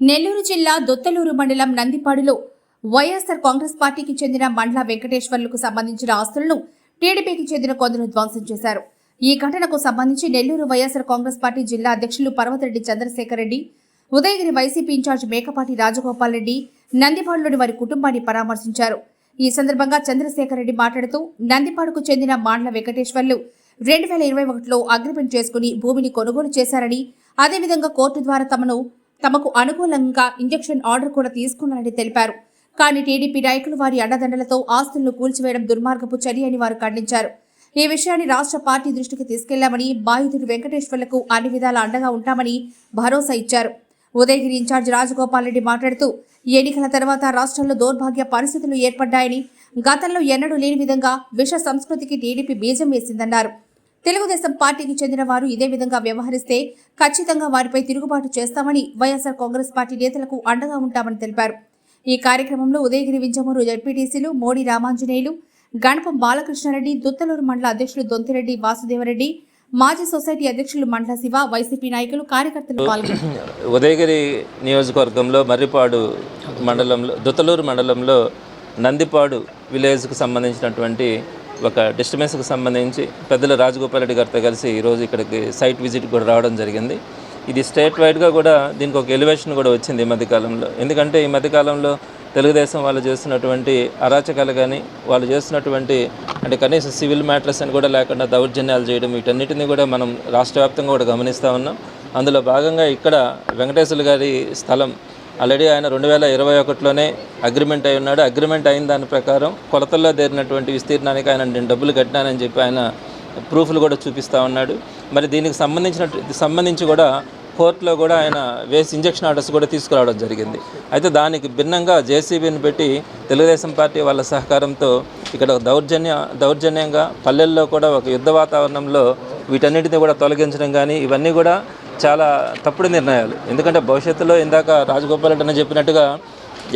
నెల్లూరు జిల్లా దొత్తలూరు మండలం నందిపాడులో వైఎస్సార్ కాంగ్రెస్ పార్టీకి చెందిన మండల వెంకటేశ్వర్లకు సంబంధించిన ఆస్తులను టీడీపీకి చెందిన కొందరు ధ్వంసం చేశారు. ఈ ఘటనకు సంబంధించి నెల్లూరు వైఎస్సార్ కాంగ్రెస్ పార్టీ జిల్లా అధ్యక్షులు పర్వతరెడ్డి చంద్రశేఖర్ రెడ్డి ఉదయగిరి వైసీపీ ఇన్ఛార్జ్ మేకపాటి రాజగోపాల్ రెడ్డి నందిపాడులోని వారి కుటుంబాన్ని పరామర్శించారు. ఈ సందర్భంగా చంద్రశేఖర్ రెడ్డి మాట్లాడుతూ నందిపాడుకు చెందిన మాండ్ల వెంకటేశ్వర్లు రెండు వేల ఇరవై ఒకటిలో అగ్రిమెంట్ చేసుకుని భూమిని కొనుగోలు చేశారని అదేవిధంగా కోర్టు ద్వారా తమను తమకు అనుకూలంగా ఇంజక్షన్ ఆర్డర్ కూడా తీసుకున్నారని తెలిపారు. కానీ టీడీపీ నాయకులు వారి అండదండలతో ఆస్తులను కూల్చివేయడం దుర్మార్గపు చర్య అని వారు ఖండించారు. ఈ విషయాన్ని రాష్ట్ర పార్టీ దృష్టికి తీసుకెళ్ళామని బాధితుడు వెంకటేశ్వర్లకు అన్ని విధాల అండగా ఉంటామని భరోసా ఇచ్చారు. ఉదయగిరి ఇన్ఛార్జ్ రాజగోపాల్ రెడ్డి మాట్లాడుతూ ఎన్నికల తర్వాత రాష్ట్రంలో దౌర్భాగ్య పరిస్థితులు ఏర్పడ్డాయని గతంలో ఎన్నడూ లేని విధంగా విష సంస్కృతికి టీడీపీ బీజం వేసిందన్నారు. తెలుగుదేశం పార్టీకి చెందిన వారు ఇదే విధంగా వ్యవహరిస్తే ఖచ్చితంగా వారిపై తిరుగుబాటు చేస్తామని వైఎస్ఆర్ కాంగ్రెస్ పార్టీ నేతలకు అండగా ఉంటామని తెలిపారు. ఈ కార్యక్రమంలో ఉదయగిరి వింజమూరు జడ్పీటీసీలు మోడీ రామాంజనేయులు గణపం బాలకృష్ణారెడ్డి దుత్తలూరు మండల అధ్యక్షులు దొంతిరెడ్డి వాసుదేవరెడ్డి మాజీ సొసైటీ అధ్యక్షులు మండల శివ వైసీపీ నాయకులు కార్యకర్తలు పాల్గొన్నారు. ఉదయగిరి నియోజకవర్గంలో మర్రిపాడు మండలంలో దుత్తలూరు మండలంలో నందిపాడు విలేజ్కు సంబంధించినటువంటి ఒక డిస్టర్బెన్స్కి సంబంధించి పెద్దల రాజగోపాల్ రెడ్డి గారితో కలిసి ఈరోజు ఇక్కడికి సైట్ విజిట్ కూడా రావడం జరిగింది. ఇది స్టేట్ వైడ్గా కూడా దీనికి ఒక ఎలివేషన్ కూడా వచ్చింది ఈ మధ్యకాలంలో. ఎందుకంటే ఈ మధ్యకాలంలో తెలుగుదేశం వాళ్ళు చేస్తున్నటువంటి అరాచకాలు కానీ వాళ్ళు చేస్తున్నటువంటి అంటే కనీసం సివిల్ మ్యాటర్స్ అని కూడా లేకుండా దౌర్జన్యాలు చేయడం వీటన్నిటిని కూడా మనం రాష్ట్ర వ్యాప్తంగా కూడా గమనిస్తూ ఉన్నాం. అందులో భాగంగా ఇక్కడ వెంకటేశ్వర గారి స్థలం ఆల్రెడీ ఆయన రెండు వేల ఇరవై ఒకటిలోనే అగ్రిమెంట్ అయి ఉన్నాడు. అగ్రిమెంట్ అయిన దాని ప్రకారం కొలతల్లో దేరినటువంటి విస్తీర్ణానికి ఆయన నేను డబ్బులు కట్టినానని చెప్పి ఆయన ప్రూఫ్లు కూడా చూపిస్తూ ఉన్నాడు. మరి దీనికి సంబంధించిన సంబంధించి కూడా కోర్టులో కూడా ఆయన వేసి ఇంజక్షన్ ఆర్డర్స్ కూడా తీసుకురావడం జరిగింది. అయితే దానికి భిన్నంగా జేసీబీని పెట్టి తెలుగుదేశం పార్టీ వాళ్ళ సహకారంతో ఇక్కడ దౌర్జన్య దౌర్జన్యంగా పల్లెల్లో కూడా ఒక యుద్ధ వాతావరణంలో వీటన్నిటిని కూడా తొలగించడం కానీ ఇవన్నీ కూడా చాలా తప్పుడు నిర్ణయాలు. ఎందుకంటే భవిష్యత్తులో ఇందాక రాజగోపాల్ రెడ్డి చెప్పినట్టుగా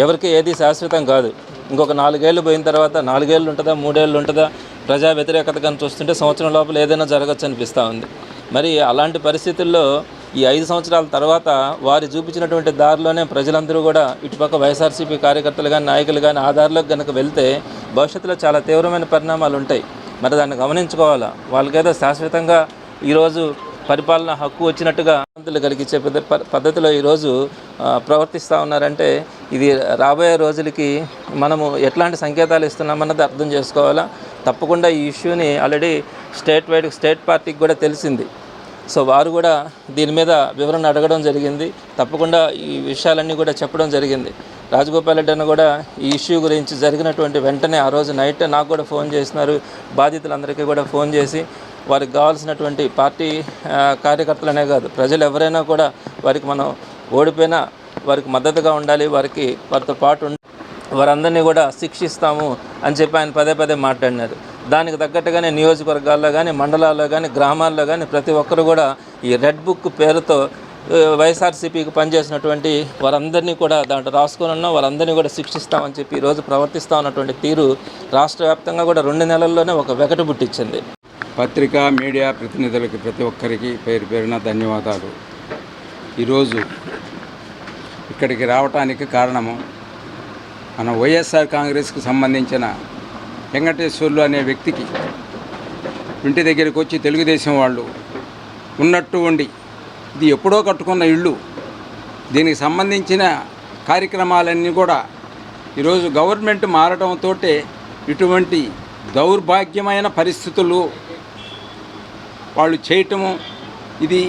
ఎవరికి ఏది శాశ్వతం కాదు. ఇంకొక నాలుగేళ్ళు పోయిన తర్వాత నాలుగేళ్ళు ఉంటుందా మూడేళ్ళు ఉంటుందా ప్రజా వ్యతిరేకత కానీ చూస్తుంటే సంవత్సరం లోపల ఏదైనా జరగచ్చు అనిపిస్తూ ఉంది. మరి అలాంటి పరిస్థితుల్లో ఈ ఐదు సంవత్సరాల తర్వాత వారు చూపించినటువంటి దారిలోనే ప్రజలందరూ కూడా ఇటుపక్క వైఎస్ఆర్సీపీ కార్యకర్తలు కానీ నాయకులు కానీ ఆ దారిలోకి కనుక వెళ్తే భవిష్యత్తులో చాలా తీవ్రమైన పరిణామాలు ఉంటాయి. మరి దాన్ని గమనించుకోవాలా? వాళ్ళకేదో శాశ్వతంగా ఈరోజు పరిపాలన హక్కు వచ్చినట్టుగా మంత్రులు కలిగించే పద్ధతిలో ఈరోజు ప్రవర్తిస్తూ ఉన్నారంటే ఇది రాబోయే రోజులకి మనము ఎట్లాంటి సంకేతాలు ఇస్తున్నామన్నది అర్థం చేసుకోవాలా? తప్పకుండా ఈ ఇష్యూని ఆల్రెడీ స్టేట్ వైడ్ స్టేట్ పార్టీకి కూడా తెలిసింది. సో వారు కూడా దీని మీద వివరణ అడగడం జరిగింది. తప్పకుండా ఈ విషయాలన్నీ కూడా చెప్పడం జరిగింది. రాజగోపాల్ రెడ్డి అన్న కూడా ఈ ఇష్యూ గురించి జరిగినటువంటి వెంటనే ఆ రోజు నైట్ నాకు కూడా ఫోన్ చేసినారు. బాధితులందరికీ కూడా ఫోన్ చేసి వారికి కావాల్సినటువంటి పార్టీ కార్యకర్తలనే కాదు ప్రజలు ఎవరైనా కూడా వారికి మనం ఓడిపోయినా వారికి మద్దతుగా ఉండాలి వారికి వారితో పాటు ఉండి వారందరినీ కూడా శిక్షిస్తాము అని చెప్పి ఆయన పదే పదే మాట్లాడినారు. దానికి తగ్గట్టుగానే నియోజకవర్గాల్లో కానీ మండలాల్లో కానీ గ్రామాల్లో కానీ ప్రతి ఒక్కరు కూడా ఈ రెడ్ బుక్ పేరుతో వైఎస్ఆర్సీపీకి పనిచేసినటువంటి వారందరినీ కూడా దాంట్లో రాసుకొని ఉన్నాం వారందరినీ కూడా శిక్షిస్తామని చెప్పి ఈరోజు ప్రవర్తిస్తా ఉన్నటువంటి తీరు రాష్ట్ర వ్యాప్తంగా కూడా రెండు నెలల్లోనే ఒక వెగటు పుట్టించింది. పత్రికా మీడియా ప్రతినిధులకి ప్రతి ఒక్కరికి పేరు పేరున ధన్యవాదాలు. ఈరోజు ఇక్కడికి రావటానికి కారణము మన వైఎస్ఆర్ కాంగ్రెస్కి సంబంధించిన వెంకటేశ్వర్లు అనే వ్యక్తికి ఇంటి దగ్గరికి వచ్చి తెలుగుదేశం వాళ్ళు ఉన్నట్టు ఉండి ఇది ఎప్పుడో కట్టుకున్న ఇళ్ళు దీనికి సంబంధించిన కార్యక్రమాలన్నీ కూడా ఈరోజు గవర్నమెంట్ మారడంతో ఇటువంటి దౌర్భాగ్యమైన పరిస్థితులు వాళ్ళు చేయటము ఇది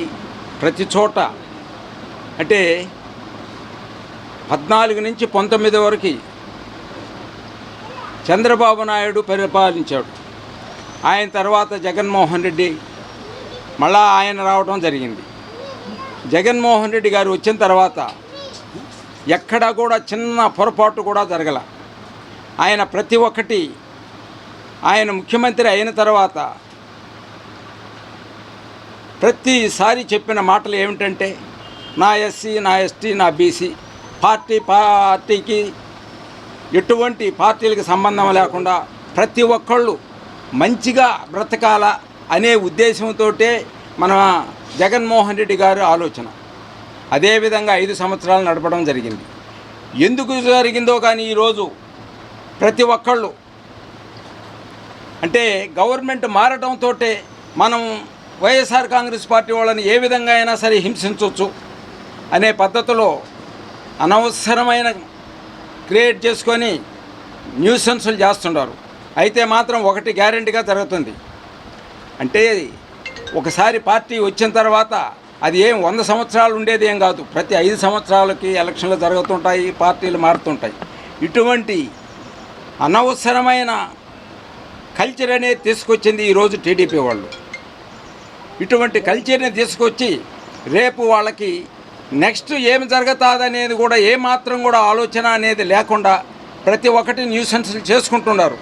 ప్రతి చోట. అంటే పద్నాలుగు నుంచి పంతొమ్మిది వరకు చంద్రబాబు నాయుడు పరిపాలించాడు. ఆయన తర్వాత జగన్మోహన్ రెడ్డి మళ్ళా ఆయన రావడం జరిగింది. జగన్మోహన్ రెడ్డి గారు వచ్చిన తర్వాత ఎక్కడా కూడా చిన్న పొరపాటు కూడా జరగల. ఆయన ప్రతి ఒక్కటి ఆయన ముఖ్యమంత్రి అయిన తర్వాత ప్రతిసారి చెప్పిన మాటలు ఏమిటంటే నా ఎస్సీ నా ఎస్టీ నా బీసీ పార్టీ పార్టీకి ఎటువంటి పార్టీలకు సంబంధం లేకుండా ప్రతి ఒక్కళ్ళు మంచిగా బ్రతకాల అనే ఉద్దేశంతో మన జగన్మోహన్ రెడ్డి గారి ఆలోచన. అదేవిధంగా ఐదు సంవత్సరాలు నడపడం జరిగింది. ఎందుకు జరిగిందో కానీ ఈరోజు ప్రతి ఒక్కళ్ళు అంటే గవర్నమెంట్ మారడంతో మనం వైఎస్ఆర్ కాంగ్రెస్ పార్టీ వాళ్ళని ఏ విధంగా అయినా సరే హింసించవచ్చు అనే పద్ధతిలో అనవసరమైన క్రియేట్ చేసుకొని న్యూసెన్సులు చేస్తున్నారు అయితే మాత్రం ఒకటి గ్యారెంటీగా జరుగుతుంది. అంటే ఒకసారి పార్టీ వచ్చిన తర్వాత అది ఏం వంద సంవత్సరాలు ఉండేది ఏం కాదు. ప్రతి ఐదు సంవత్సరాలకి ఎలక్షన్లు జరుగుతుంటాయి పార్టీలు మారుతుంటాయి. ఇటువంటి అనవసరమైన కల్చర్ అనేది తీసుకొచ్చింది ఈరోజు టీడీపీ వాళ్ళు. ఇటువంటి కల్చర్ని తీసుకొచ్చి రేపు వాళ్ళకి నెక్స్ట్ ఏమి జరుగుతుందనేది కూడా ఏమాత్రం కూడా ఆలోచన అనేది లేకుండా ప్రతి ఒక్కటి న్యూసెన్స్లు చేసుకుంటున్నారు.